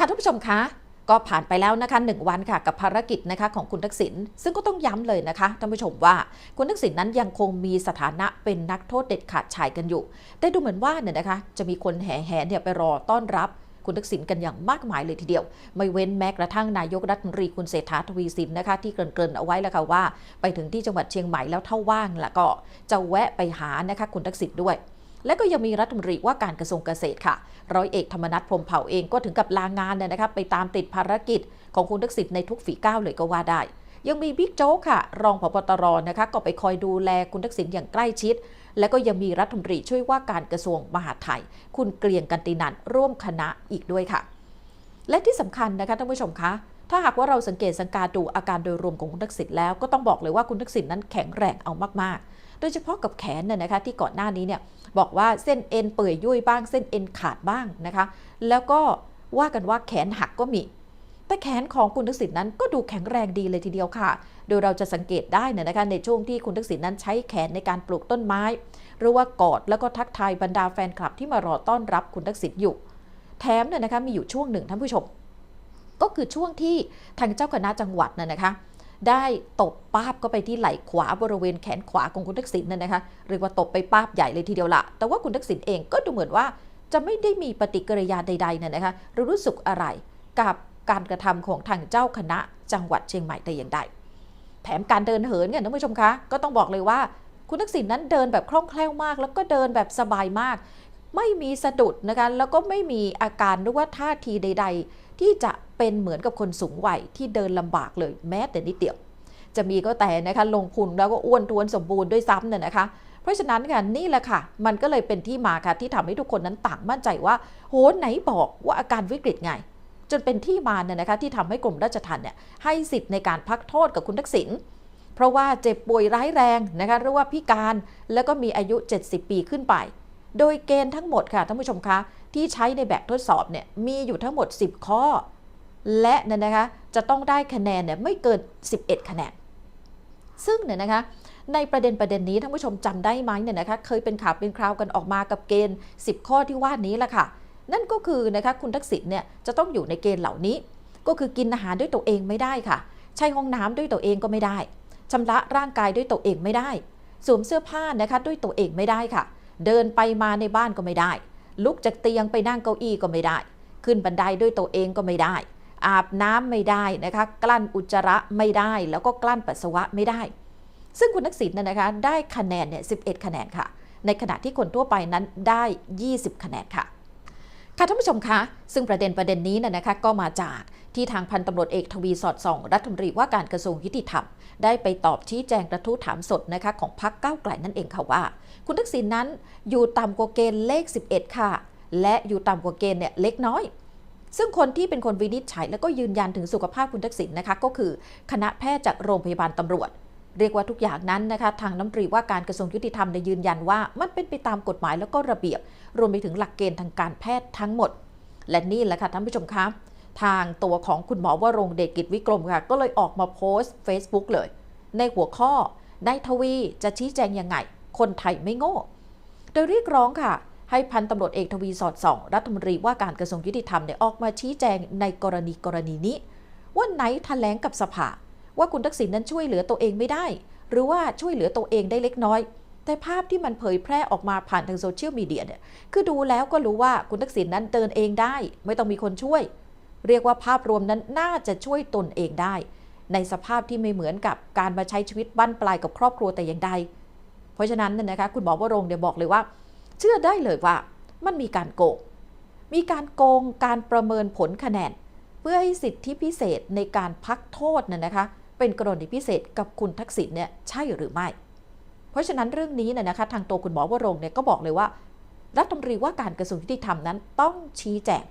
ค่ะท่านผู้ชมคะก็ผ่านไปแล้วนะคะหนึ่งวันค่ะกับภารกิจนะคะของคุณทักษิณซึ่งก็ต้องย้ำเลยนะคะท่านผู้ชมว่าคุณทักษิณนั้นยังคงมีสถานะเป็นนักโทษเด็ดขาดชายกันอยู่ แต่ดูเหมือนว่าเนี่ยนะคะจะมีคนแห่แห่เนี่ยไปรอต้อนรับคุณทักษิณกันอย่างมากมายเลยทีเดียว ไม่เว้นแม้กระทั่งนายกรัฐมนตรีคุณเศรษฐาทวีสินนะคะที่เกริ่นๆเอาไว้แล้วค่ะว่า ไปถึงที่จังหวัดเชียงใหม่แล้วถ้าว่างแล้วก็จะแวะไปหานะคะคุณทักษิณด้วย และก็ยังมีรัฐมนตรีว่าการกระทรวงเกษตรค่ะ ร้อยเอกธรรมนัฐพรมเผ่าเองก็ถึงกับลางานเนี่ยนะคะไปตามติดภารกิจของคุณทักษิณในทุกฝีก้าวเลยก็ว่าได้ ยังมีบิ๊กโจ๊กค่ะ รองผบตรนะคะก็ไปคอยดูแลคุณทักษิณอย่างใกล้ชิด และก็ยังมีรัฐมนตรีช่วยว่าการกระทรวงมหาดไทย คุณเกรียงกันตินันร่วมคณะอีกด้วยค่ะ และที่สำคัญนะคะท่านผู้ชมคะถ้าหากว่าเราสังเกตสังกาดูอาการโดยรวมของคุณทักษิณแล้วก็ต้องบอกเลยว่าคุณทักษิณนั้นแข็งแรงเอามากๆ โดยเฉพาะกับแขนเนี่ยนะคะที่ก่อนหน้านี้เนี่ยบอกว่าเส้นเอ็นเปื่อยยุ่ยบ้างเส้นเอ็นขาดบ้างนะคะ แล้วก็ว่ากันว่าแขนหักก็มี แต่แขนของคุณทักษิณนั้นก็ดูแข็งแรงดีเลยทีเดียวค่ะ โดยเราจะสังเกตได้เนี่ยนะคะในช่วงที่คุณทักษิณนั้นใช้แขนในการปลูกต้นไม้ หรือว่ากอดแล้วก็ทักทายบรรดาแฟนคลับที่มารอต้อนรับคุณทักษิณอยู่ แถมเนี่ยนะคะมีอยู่ช่วงหนึ่งท่านผู้ชม ก็คือช่วงที่ทางเจ้าคณะจังหวัดน่ะนะคะ ได้ตบป้าบก็ไปที่ไหล่ขวาบริเวณแขนขวาของคุณทักษิณน่ะนะคะเรียกว่าตบไปป้าบใหญ่เลยทีเดียวละแต่ว่าคุณทักษิณเองก็ดูเหมือนว่า จะไม่ได้มีปฏิกิริยาใดๆน่ะนะคะหรือรู้สึกอะไรกับการกระทำของทางเจ้าคณะจังหวัดเชียงใหม่แต่อย่างใดแถมการเดินเหินเนี่ยท่านผู้ชมคะก็ต้องบอกเลยว่า คุณทักษิณนั้นเดินแบบคล่องแคล่วมาก แล้วก็เดินแบบสบายมาก ไม่มีสะดุดนะคะแล้วก็ไม่มีอาการหรือว่าท่าทีใด ๆ ที่จะเป็นเหมือนกับคนสูงวัยที่เดินลำบากเลยแม้แต่นิดเดียว จะมีก็แต่นะคะลงพุนแล้วก็อ้วนท้วนสมบูรณ์ด้วยซ้ำเนี่ยนะคะเพราะฉะนั้นค่ะนี่แหละค่ะ มันก็เลยเป็นที่มาค่ะที่ทำให้ทุกคนนั้นต่างมั่นใจว่า โหไหนบอกว่าอาการวิกฤตไง จนเป็นที่มาเนี่ยนะคะที่ทำให้กรมราชทัณฑ์เนี่ยให้สิทธิ์ในการพักโทษกับคุณทักษิณเพราะว่าเจ็บป่วยร้ายแรงนะคะหรือว่าพิการแล้วก็มีอายุ 70 ปีขึ้นไป โดยเกณฑ์ทั้งหมดค่ะท่านผู้ชมคะ ที่ใช้ในแบบทดสอบเนี่ยมีอยู่ทั้งหมด 10 ข้อ และเนี่ยนะคะจะต้องได้คะแนนเนี่ยไม่เกิน 11 คะแนน ซึ่งเนี่ยนะคะในประเด็นประเด็นนี้ท่านผู้ชมจำได้ไหมเนี่ยนะคะเคยเป็นข่าวเป็นคราวกันออกมากับเกณฑ์ 10 ข้อที่ว่านี้แหละค่ะ นั่นก็คือนะคะคุณทักษิณเนี่ยจะต้องอยู่ในเกณฑ์เหล่านี้ ก็คือกินอาหารด้วยตัวเองไม่ได้ค่ะ ใช้ห้องน้ำด้วยตัวเองก็ไม่ได้ชำระร่างกายด้วยตัวเองไม่ได้ สวมเสื้อผ้านะคะด้วยตัวเองไม่ได้ค่ะ เดินไปมาในบ้านก็ไม่ได้ ลุกจากเตียงไปนั่งเก้าอี้ก็ไม่ได้ ขึ้นบันไดด้วยตัวเองก็ไม่ได้ อาบน้ำไม่ได้นะคะ กลั้นอุจจาระไม่ได้ แล้วก็กลั้นปัสสาวะไม่ได้ ซึ่งคุณทักษิณเนยนะคะ ได้คะแนนเนี่ย11 คะแนนค่ะ ในขณะที่คนทั่วไปนั้นได้ 20 คะแนนค่ะ ค่ะท่านผู้ชมคะ ซึ่งประเด็นประเด็นนี้นะนะคะก็มาจากที่ทางพันตำรวจเอกทวีสอดส่อง รัฐมนตรีว่าการกระทรวงยุติธรรม ได้ไปตอบชี้แจงกระทู้ถามสดนะคะของพักเก้าวไกลนั่นเองค่ะว่า คุณทักษิณนั้นอยู่ต่ำกว่าเกณฑ์เลข 11 ค่ะ และอยู่ต่ำกว่าเกณฑ์เนี่ยเล็กน้อย ซึ่งคนที่เป็นคนวินิจฉัย แล้วก็ยืนยันถึงสุขภาพคุณทักษิณนะคะก็คือ คณะแพทย์จากโรงพยาบาลตำรวจ เรียกว่าทุกอย่างนั้นนะคะทางน้ำตรีว่าการกระทรวงยุติธรรมได้ยืนยันว่ามันเป็นไปตามกฎหมายแล้วก็ระเบียบ รวมไปถึงหลักเกณฑ์ทางการแพทย์ทั้งหมด และนี่แหละค่ะท่านผู้ชมคะทางตัวของคุณหมอวรงเดชกิจวิกรมค่ะก็เลยออกมาโพสต์ Facebook เลย ในหัวข้อนายทวีจะชี้แจงยังไง คนไทยไม่โง่ โดยเรียกร้องค่ะ ให้พันตำรวจเอกทวีสอดส่อง รัฐมนตรีว่าการกระทรวงยุติธรรมเนี่ยออกมาชี้แจงในกรณีกรณีนี้ ว่าไหนแถลงกับสภา ว่าคุณทักษิณนั้นช่วยเหลือตัวเองไม่ได้ หรือว่าช่วยเหลือตัวเองได้เล็กน้อย แต่ภาพที่มันเผยแพร่ออกมาผ่านทางโซเชียลมีเดียเนี่ยคือดูแล้วก็รู้ว่าคุณทักษิณนั้นเดินเองได้ ไม่ต้องมีคนช่วย เรียกว่าภาพรวมนั้นน่าจะช่วยตนเองได้ ในสภาพที่ไม่เหมือนกับการมาใช้ชีวิตบั้นปลายกับครอบครัวแต่อย่างใด เพราะฉะนั้นนะคะคุณหมอวรงเนี่ยบอกเลยว่า เชื่อได้เลยว่ามันมีการโกงมีการโกงการประเมินผลคะแนน เพื่อให้สิทธิพิเศษในการพักโทษน่ะนะคะ เป็นกรณีพิเศษกับคุณทักษิณเนี่ยใช่หรือไม่ เพราะฉะนั้นเรื่องนี้เนี่ยนะคะทางตัวคุณหมอวรงเนี่ยก็บอกเลยว่า รัฐมนตรีว่าการกระทรวงยุติธรรมนั้นต้องชี้แจง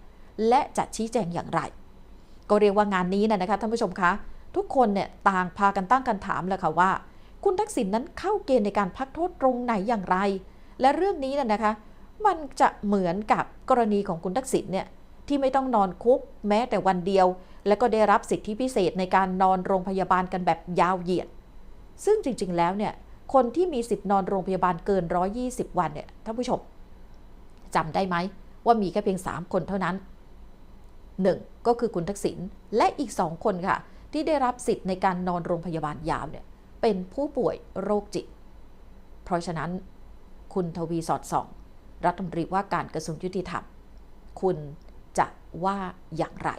และจะชี้แจงอย่างไร ก็เรียกว่างานนี้นะนะคะท่านผู้ชมคะ ทุกคนเนี่ยต่างพากันตั้งคำถามเลยค่ะว่า คุณทักษิณนั้นเข้าเกณฑ์ในการพักโทษตรงไหนอย่างไร และเรื่องนี้นะนะคะ มันจะเหมือนกับกรณีของคุณทักษิณเนี่ย ที่ไม่ต้องนอนคุกแม้แต่วันเดียว และก็ได้รับสิทธิพิเศษในการนอนโรงพยาบาลกันแบบยาวเหยียด ซึ่งจริง ๆ แล้วเนี่ยคนที่มีสิทธิ์นอนโรงพยาบาลเกิน 120 วันเนี่ยท่านผู้ชมจำได้ไหมว่ามีแค่เพียง 3 คนเท่านั้นหนึ่งก็คือคุณทักษิณและอีกสองคนค่ะ ที่ได้รับสิทธิ์ในการนอนโรงพยาบาลยาวเนี่ยเป็นผู้ป่วยโรคจิต เพราะฉะนั้น คุณทวีสอดส่อง รัฐมนตรีว่าการกระทรวงยุติธรรม คุณ ว่าอย่างไร